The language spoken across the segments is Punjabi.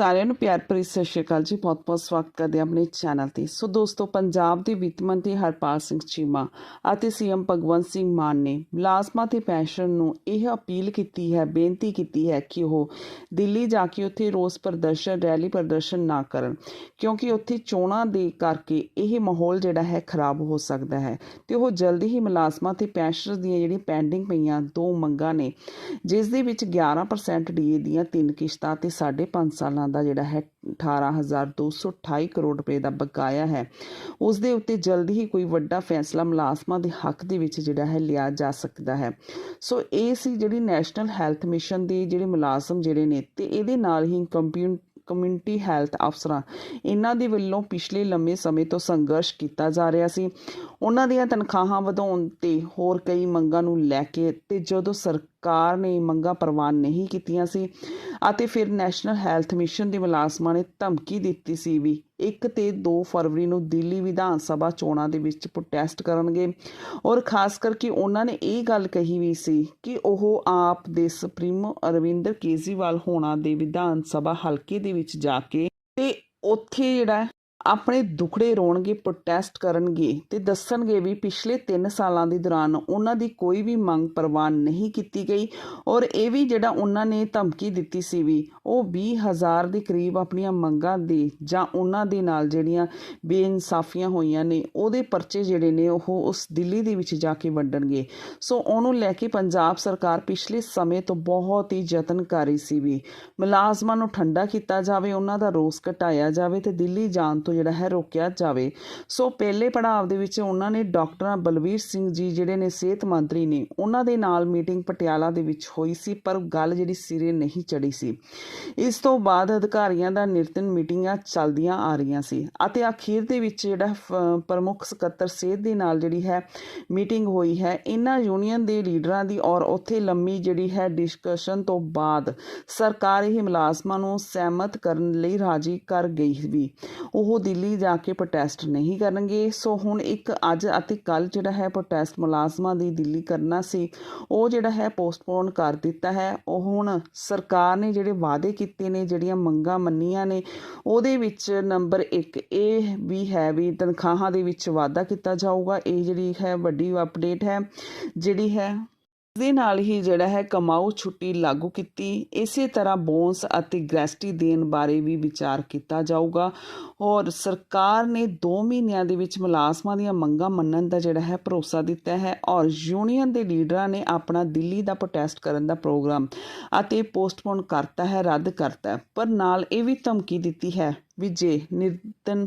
ਸਾਰਿਆਂ ਨੂੰ ਪਿਆਰ ਭਰੀ ਸਤਿ ਸ਼੍ਰੀ ਅਕਾਲ ਜੀ। ਬਹੁਤ ਬਹੁਤ ਸਵਾਗਤ ਕਰਦੇ ਹਾਂ ਆਪਣੇ ਚੈਨਲ ਤੇ। ਸੋ ਦੋਸਤੋ, ਪੰਜਾਬ ਦੇ ਵਿੱਤ ਮੰਤਰੀ ਹਰਪਾਲ ਸਿੰਘ ਚੀਮਾ ਅਤੇ ਸੀਐਮ ਭਗਵੰਤ ਸਿੰਘ ਮਾਨ ਨੇ ਮੁਲਾਜ਼ਮਾਂ ਤੇ ਪੈਨਸ਼ਨ ਨੂੰ ਇਹ ਅਪੀਲ ਕੀਤੀ ਹੈ, ਬੇਨਤੀ ਕੀਤੀ ਹੈ ਕਿ ਉਹ ਦਿੱਲੀ ਜਾ ਕੇ ਉੱਥੇ ਰੋਸ ਪ੍ਰਦਰਸ਼ਨ, ਰੈਲੀ ਪ੍ਰਦਰਸ਼ਨ ਨਾ ਕਰਨ। ਕਿਉਂਕਿ ਉੱਥੇ ਚੋਣਾਂ ਦੇ ਕਰਕੇ ਇਹ ਮਾਹੌਲ ਜਿਹੜਾ ਹੈ ਖਰਾਬ ਹੋ ਸਕਦਾ ਹੈ। ਤੇ ਉਹ ਜਲਦੀ ਹੀ ਮੁਲਾਜ਼ਮਾਂ ਤੇ ਪੈਨਸ਼ਨਰਸ ਦੀਆਂ ਜਿਹੜੀਆਂ ਪੈਂਡਿੰਗ ਪਈਆਂ ਦੋ ਮੰਗਾਂ ਨੇ, ਜਿਸ ਦੇ ਵਿੱਚ 11% ਡੀਏ ਦੀਆਂ ਤਿੰਨ ਕਿਸ਼ਤਾਂ ਤੇ 5.5 ਸਾਲਾਂ ਦਾ ਜਿਹੜਾ ਹੈ 18228 ਕਰੋੜ ਰੁਪਏ ਦਾ ਬਕਾਇਆ ਹੈ। ਉਸ ਦੇ ਉੱਤੇ ਜਲਦੀ ਹੀ ਕੋਈ ਵੱਡਾ ਫੈਸਲਾ ਮੁਲਾਜ਼ਮਾਂ ਦੇ ਹੱਕ ਦੇ ਵਿੱਚ ਜਿਹੜਾ ਹੈ ਲਿਆ ਜਾ ਸਕਦਾ ਹੈ। ਸੋ ਇਹ ਸੀ ਜਿਹੜੀ ਨੈਸ਼ਨਲ ਹੈਲਥ ਮਿਸ਼ਨ ਦੇ ਜਿਹੜੇ ਮੁਲਾਜ਼ਮ ਜਿਹੜੇ ਨੇ ਤੇ ਇਹਦੇ ਨਾਲ ਹੀ ਕੰਪਿਊ, ਕਮਿਊਨਿਟੀ ਹੈਲਥ ਅਫਸਰਾਂ ਇਹਨਾਂ ਦੇ ਵੱਲੋਂ ਪਿਛਲੇ ਲੰਮੇ ਸਮੇਂ ਤੋਂ ਸੰਘਰਸ਼ ਕੀਤਾ ਜਾ ਰਿਹਾ ਸੀ। ਉਹਨਾਂ ਦੀਆਂ ਤਨਖਾਹਾਂ ਵਧਾਉਣ ਤੇ ਹੋਰ ਕਈ ਮੰਗਾਂ ਨੂੰ ਲੈ ਕੇ ਤੇ ਜਦੋਂ ਸਰ ਸਰਕਾਰ ਨੇ ਮੰਗਾਂ ਪ੍ਰਵਾਨ ਨਹੀਂ ਕੀਤੀਆਂ ਸੀ ਅਤੇ ਫਿਰ ਨੈਸ਼ਨਲ ਹੈਲਥ ਮਿਸ਼ਨ ਦੇ ਮੁਲਾਜ਼ਮਾਂ ਨੇ ਧਮਕੀ ਦਿੱਤੀ ਸੀ ਵੀ 1 ਤੇ 2 ਫਰਵਰੀ ਨੂੰ ਦਿੱਲੀ ਵਿਧਾਨ ਸਭਾ ਚੋਣਾਂ ਦੇ ਵਿੱਚ ਪ੍ਰੋਟੈਸਟ ਕਰਨਗੇ ਔਰ ਖਾਸ ਕਰਕੇ ਉਹਨਾਂ ਨੇ ਇਹ ਗੱਲ ਕਹੀ ਵੀ ਸੀ ਕਿ ਉਹ ਆਪ ਦੇ ਸੁਪਰੀਮੋ ਅਰਵਿੰਦਰ ਕੇਜਰੀਵਾਲ ਹੋਣਾ ਦੇ ਵਿਧਾਨ ਸਭਾ ਹਲਕੇ ਦੇ ਵਿੱਚ ਜਾ ਕੇ ਤੇ ਉੱਥੇ ਜਿਹੜਾ ਆਪਣੇ ਦੁਖੜੇ ਰੋਣਗੇ ਪ੍ਰੋਟੈਸਟ ਕਰਨਗੇ ਤੇ ਦੱਸਣਗੇ ਵੀ ਪਿਛਲੇ 3 ਸਾਲਾਂ ਦੇ ਦੌਰਾਨ ਉਹਨਾਂ ਦੀ ਕੋਈ ਵੀ ਮੰਗ ਪ੍ਰਵਾਨ ਨਹੀਂ ਕੀਤੀ ਗਈ ਔਰ ਇਹ ਵੀ ਜਿਹੜਾ ਉਹਨਾਂ ਨੇ ਧਮਕੀ ਦਿੱਤੀ ਸੀ ਵੀ ਉਹ 20000 ਦੇ ਕਰੀਬ ਆਪਣੀਆਂ ਮੰਗਾਂ ਦੇ ਜਾਂ ਉਹਨਾਂ ਦੇ ਨਾਲ ਜਿਹੜੀਆਂ ਬੇਇਨਸਾਫੀਆਂ ਹੋਈਆਂ ਨੇ, ਉਹਦੇ ਪਰਚੇ ਜਿਹੜੇ ਨੇ ਉਹ ਉਸ ਦਿੱਲੀ ਦੇ ਵਿੱਚ ਜਾ ਕੇ ਵੰਡਣਗੇ। ਸੋ ਉਹਨੂੰ ਲੈ ਕੇ ਪੰਜਾਬ ਸਰਕਾਰ ਪਿਛਲੇ ਸਮੇਂ ਤੋਂ ਬਹੁਤ ਹੀ ਯਤਨ ਕਰ ਰਹੀ ਸੀ ਵੀ ਮੁਲਾਜ਼ਮਾਂ ਨੂੰ ਠੰਡਾ ਕੀਤਾ ਜਾਵੇ, ਉਹਨਾਂ ਦਾ ਰੋਸ ਘਟਾਇਆ ਜਾਵੇ ਤੇ ਦਿੱਲੀ ਜਾਣ ਤੋਂ ਜਿਹੜਾ ਹੈ ਰੋਕਿਆ ਜਾਵੇ। ਸੋ ਪਹਿਲੇ ਪੜਾਅ ਦੇ ਵਿੱਚ ਉਹਨਾਂ ਨੇ ਡਾਕਟਰ ਬਲਵੀਰ ਸਿੰਘ ਜੀ ਜਿਹੜੇ ਨੇ ਸਿਹਤ ਮੰਤਰੀ ਨੇ, ਉਹਨਾਂ ਦੇ ਨਾਲ ਮੀਟਿੰਗ ਪਟਿਆਲਾ ਦੇ ਵਿੱਚ ਹੋਈ ਸੀ, ਪਰ ਗੱਲ ਜਿਹੜੀ ਸਿਰੇ ਨਹੀਂ ਚੜੀ ਸੀ। ਇਸ ਤੋਂ ਬਾਅਦ ਅਧਿਕਾਰੀਆਂ ਦਾ ਨਿਰਤਨ ਮੀਟਿੰਗਾਂ ਚੱਲਦੀਆਂ ਆ ਰਹੀਆਂ ਸੀ ਅਤੇ ਅਖੀਰ ਦੇ ਵਿੱਚ ਜਿਹੜਾ ਪ੍ਰਮੁੱਖ ਸਕੱਤਰ ਸਿਹਤ ਦੇ ਨਾਲ ਜਿਹੜੀ ਹੈ ਮੀਟਿੰਗ ਹੋਈ ਹੈ, ਇਹਨਾਂ ਯੂਨੀਅਨ ਦੇ ਲੀਡਰਾਂ ਦੀ ਔਰ ਉੱਥੇ ਲੰਮੀ ਜਿਹੜੀ ਹੈ ਡਿਸਕਸ਼ਨ ਤੋਂ ਬਾਅਦ ਸਰਕਾਰ ਇਹ ਮੁਲਾਜ਼ਮਾਂ ਨੂੰ ਸਹਿਮਤ ਕਰਨ ਲਈ ਰਾਜੀ ਕਰ ਗਈ ਵੀ ਉਹ ਦਿੱਲੀ ਜਾ ਕੇ ਪ੍ਰੋਟੈਸਟ ਨਹੀਂ ਕਰਨਗੇ। ਸੋ ਹੁਣ ਇੱਕ ਅੱਜ ਅਤੇ ਕੱਲ ਜਿਹੜਾ ਹੈ ਪ੍ਰੋਟੈਸਟ ਮੁਲਾਜ਼ਮਾਂ ਦੀ ਦਿੱਲੀ ਕਰਨਾ ਸੀ, ਉਹ ਜਿਹੜਾ ਹੈ ਪੋਸਟਪੋਨ ਕਰ ਦਿੱਤਾ ਹੈ। ਉਹ ਹੁਣ ਸਰਕਾਰ ਨੇ ਜਿਹੜੇ ਵਾਅਦੇ ਕੀਤੇ ਨੇ, ਜਿਹੜੀਆਂ ਮੰਗਾਂ ਮੰਨੀਆਂ ਨੇ, ਉਹਦੇ ਵਿੱਚ ਨੰਬਰ 1 ਇਹ ਵੀ ਹੈ ਵੀ ਤਨਖਾਹਾਂ ਦੇ ਵਿੱਚ ਵਾਧਾ ਕੀਤਾ ਜਾਊਗਾ। ਇਹ ਜਿਹੜੀ ਹੈ ਵੱਡੀ ਅਪਡੇਟ ਹੈ, ਜਿਹੜੀ ਹੈ ਦੇ ਨਾਲ ਹੀ ਜਿਹੜਾ ਹੈ ਕਮਾਊ ਛੁੱਟੀ ਲਾਗੂ ਕੀਤੀ। ਇਸੇ ਤਰ੍ਹਾਂ ਬੋਨਸ ਅਤੇ ਗ੍ਰੈਸਟੀ ਦੇਣ ਬਾਰੇ ਵੀ ਵਿਚਾਰ ਕੀਤਾ ਜਾਊਗਾ। ਔਰ ਸਰਕਾਰ ਨੇ 2 ਮਹੀਨਿਆਂ ਦੇ ਵਿੱਚ ਮੁਲਾਜ਼ਮਾਂ ਦੀਆਂ ਮੰਗਾਂ ਮੰਨਣ ਦਾ ਜਿਹੜਾ ਹੈ ਭਰੋਸਾ ਦਿੱਤਾ ਹੈ ਔਰ ਯੂਨੀਅਨ ਦੇ ਲੀਡਰਾਂ ਨੇ ਆਪਣਾ ਦਿੱਲੀ ਦਾ ਪ੍ਰੋਟੈਸਟ ਕਰਨ ਦਾ ਪ੍ਰੋਗਰਾਮ ਅਤੇ ਪੋਸਟਪੋਨ ਕਰਤਾ ਹੈ, ਰੱਦ ਕਰਤਾ ਪਰ ਨਾਲ ਇਹ ਵੀ ਧਮਕੀ ਦਿੱਤੀ ਹੈ ਵੀ ਜੇ ਨਿਰਦਨ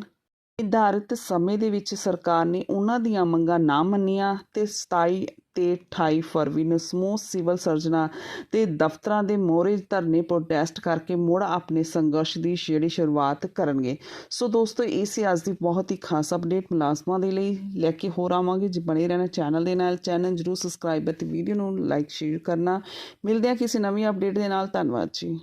ਨਿਰਧਾਰਿਤ ਸਮੇਂ ਦੇ ਵਿੱਚ ਸਰਕਾਰ ਨੇ ਉਹਨਾਂ ਦੀਆਂ ਮੰਗਾਂ ਨਾ ਮੰਨੀਆਂ ਤੇ 27 ਤੇ 28 ਫਰਵਰੀ ਨੂੰ ਸਮੂਹ ਸਿਵਲ ਸਰਜਨਾਂ ਤੇ ਦਫ਼ਤਰਾਂ ਦੇ ਮੋਹਰੇ ਧਰਨੇ ਪ੍ਰੋਟੈਸਟ ਕਰਕੇ ਮੁੜ ਆਪਣੇ ਸੰਘਰਸ਼ ਦੀ ਜਿਹੜੀ ਸ਼ੁਰੂਆਤ ਕਰਨਗੇ। ਸੋ ਦੋਸਤੋ, ਇਹ ਸੀ ਅੱਜ ਦੀ ਬਹੁਤ ਹੀ ਖਾਸ ਅਪਡੇਟ ਮੁਲਾਜ਼ਮਾਂ ਦੇ ਲਈ। ਲੈ ਕੇ ਹੋਰ ਆਵਾਂਗੇ ਜੇ, ਬਣੇ ਰਹਿਣਾ ਚੈਨਲ ਦੇ ਨਾਲ। ਚੈਨਲ ਜਰੂਰ ਸਬਸਕ੍ਰਾਈਬ ਅਤੇ ਵੀਡੀਓ ਨੂੰ ਲਾਈਕ ਸ਼ੇਅਰ ਕਰਨਾ। ਮਿਲਦੇ ਹਾਂ ਕਿਸੇ ਨਵੀਂ ਅਪਡੇਟ ਦੇ ਨਾਲ। ਧੰਨਵਾਦ ਜੀ।